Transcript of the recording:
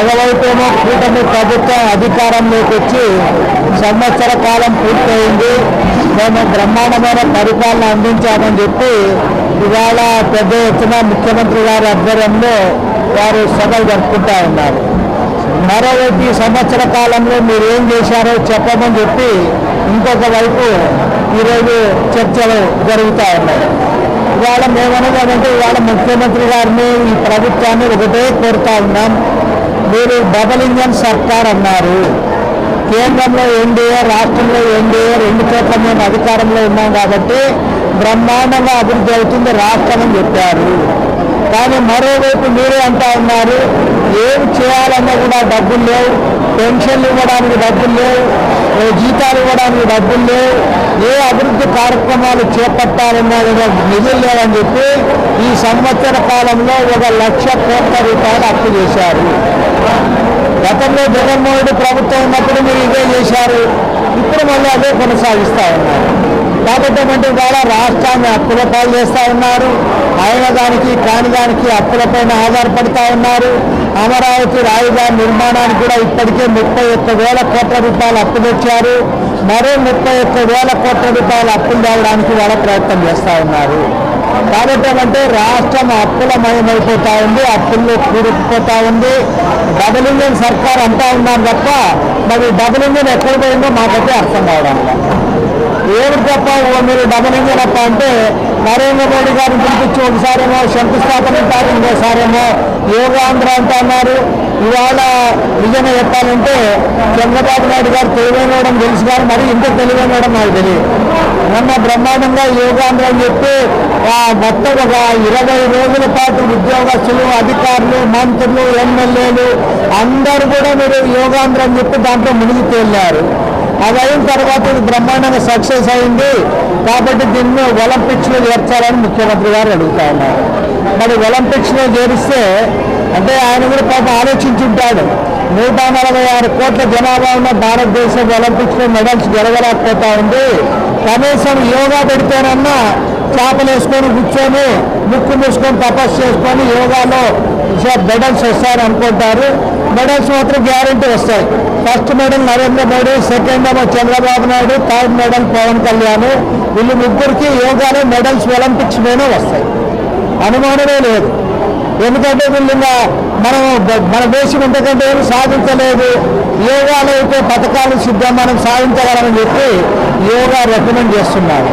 ఒకవైపేమో కూటమి ప్రభుత్వం అధికారంలోకి వచ్చి సంవత్సర కాలం పూర్తయింది. మేము బ్రహ్మాండమైన పరిపాలన అందించామని చెప్పి ఇవాళ పెద్ద ఎత్తున ముఖ్యమంత్రి గారి ఆధ్వర్యంలో వారు సభలు జరుపుకుంటా ఉన్నారు. మరోవైపు ఈ సంవత్సర కాలంలో మీరు ఏం చేశారో చెప్పమని చెప్పి ఇంకొక వైపు ఈరోజు చర్చలు జరుగుతూ ఉన్నాయి. ఇవాళ మేమనగానంటే ఇవాళ ముఖ్యమంత్రి గారిని ఈ ప్రభుత్వాన్ని ఒకటే కోరుతా ఉన్నాం. మీరు డబల్ ఇంజన్ సర్కార్ అన్నారు. కేంద్రంలో ఎన్డీఏ రాష్ట్రంలో ఎన్డీఏ రెండు చోట్ల మేము అధికారంలో ఉన్నాం కాబట్టి బ్రహ్మాండంగా అభివృద్ధి అవుతుంది రాష్ట్రం అని చెప్పారు. కానీ మరోవైపు మీరే అంటా ఉన్నారు ఏం చేయాలన్నా కూడా డబ్బులు లేవు పెన్షన్లు ఇవ్వడానికి డబ్బులు లేవు జీతాలు ఇవ్వడానికి డబ్బులు లేవు ఏ అభివృద్ధి కార్యక్రమాలు చేపట్టాలన్నా కూడా నిధులు లేవని చెప్పి ఈ సంవత్సర కాలంలో ఒక లక్ష కోట్ల రూపాయలు అప్పు చేశారు. గతంలో జగన్మోహన్ రెడ్డి ప్రభుత్వం ఉన్నప్పుడు మీరు ఇదే చేశారు ఇప్పుడు మళ్ళీ అదే కొనసాగిస్తూ ఉన్నారు. కాబట్టి ఏమంటే ఇవాళ రాష్ట్రాన్ని అప్పుల పాలు చేస్తూ ఉన్నారు అయిన దానికి కాని దానికి అప్పులపైన ఆధారపడతా ఉన్నారు. అమరావతి రాజధాని నిర్మాణానికి కూడా ఇప్పటికే ముప్పై ఒక్క వేల కోట్ల రూపాయలు అప్పు తెచ్చారు. మరో ముప్పై ఒక్క వేల కోట్ల రూపాయల అప్పులు తేవడానికి వాళ్ళ ప్రయత్నం చేస్తూ ఉన్నారు. కాబట్టి ఏమంటే రాష్ట్రం అప్పులమయమైపోతా ఉంది అప్పుల్లో కూరుకుపోతా ఉంది. డబుల్ ఇంజన్ సర్కార్ అంటా ఉన్నారు తప్ప మరి డబుల్ ఇంజన్ ఎక్కడ పోయిందో మాకైతే అర్థం కావడం ఏమిటి తప్ప మీరు డబుల్ ఇంజన్ అప్ప అంటే నరేంద్ర మోడీ గారిని పిలిపించి ఒకసారేమో శంకుస్థాపన అంటారు ఇంకోసారేమో యోగాంధ్ర అంటా అన్నారు ఇవాళ నిజంగా చెప్పాలంటే చంద్రబాబు నాయుడు గారు తెలివైనడం తెలుసు కానీ మరి ఇంత తెలివైనడం నాకు తెలియదు. మొన్న బ్రహ్మాండంగా యోగాంధ్ర అని చెప్పి మొత్తం ఒక ఇరవై రోజుల పాటు ఉద్యోగస్తులు అధికారులు మంత్రులు ఎమ్మెల్యేలు అందరూ కూడా మీరు యోగాంధ్ర అని చెప్పి దాంట్లో మునిగి తేలారు అది అయిన తర్వాత ఇది బ్రహ్మాండంగా సక్సెస్ అయింది. కాబట్టి దీన్ని ఒలింపిక్స్లో చేర్చాలని ముఖ్యమంత్రి గారు అడుగుతా ఉన్నారు. మరి ఒలింపిక్స్లో చేరిస్తే అంటే ఆయన కూడా పాప ఆలోచించుంటాడు. నూట నలభై ఆరు కోట్ల జనాభా ఉన్న భారతదేశం ఒలింపిక్స్లో మెడల్స్ గెలగలేకపోతా ఉంది. కనీసం యోగా పెడితేనన్నా చేపలు వేసుకొని కూర్చొని ముక్కు మూసుకొని తపస్సు చేసుకొని యోగాలో మెడల్స్ వస్తారనుకుంటారు అనుకుంటారు. మెడల్స్ మాత్రం గ్యారంటీ వస్తాయి. First medal Narendra Modi second ఏమో చంద్రబాబు నాయుడు థర్డ్ మెడల్ పవన్ కళ్యాణ్. వీళ్ళు ముగ్గురికి యోగాలో మెడల్స్ ఒలింపిక్స్ మీద వస్తాయి. అనుమానమే లేదు. ఎందుకంటే వీళ్ళు మనం మన దేశం ఎందుకంటే ఏమి సాధించలేదు. యోగాలో అయితే పథకాలు సిద్ధం మనం సాధించగలమని చెప్పి యోగా రికమెండ్ చేస్తున్నారు.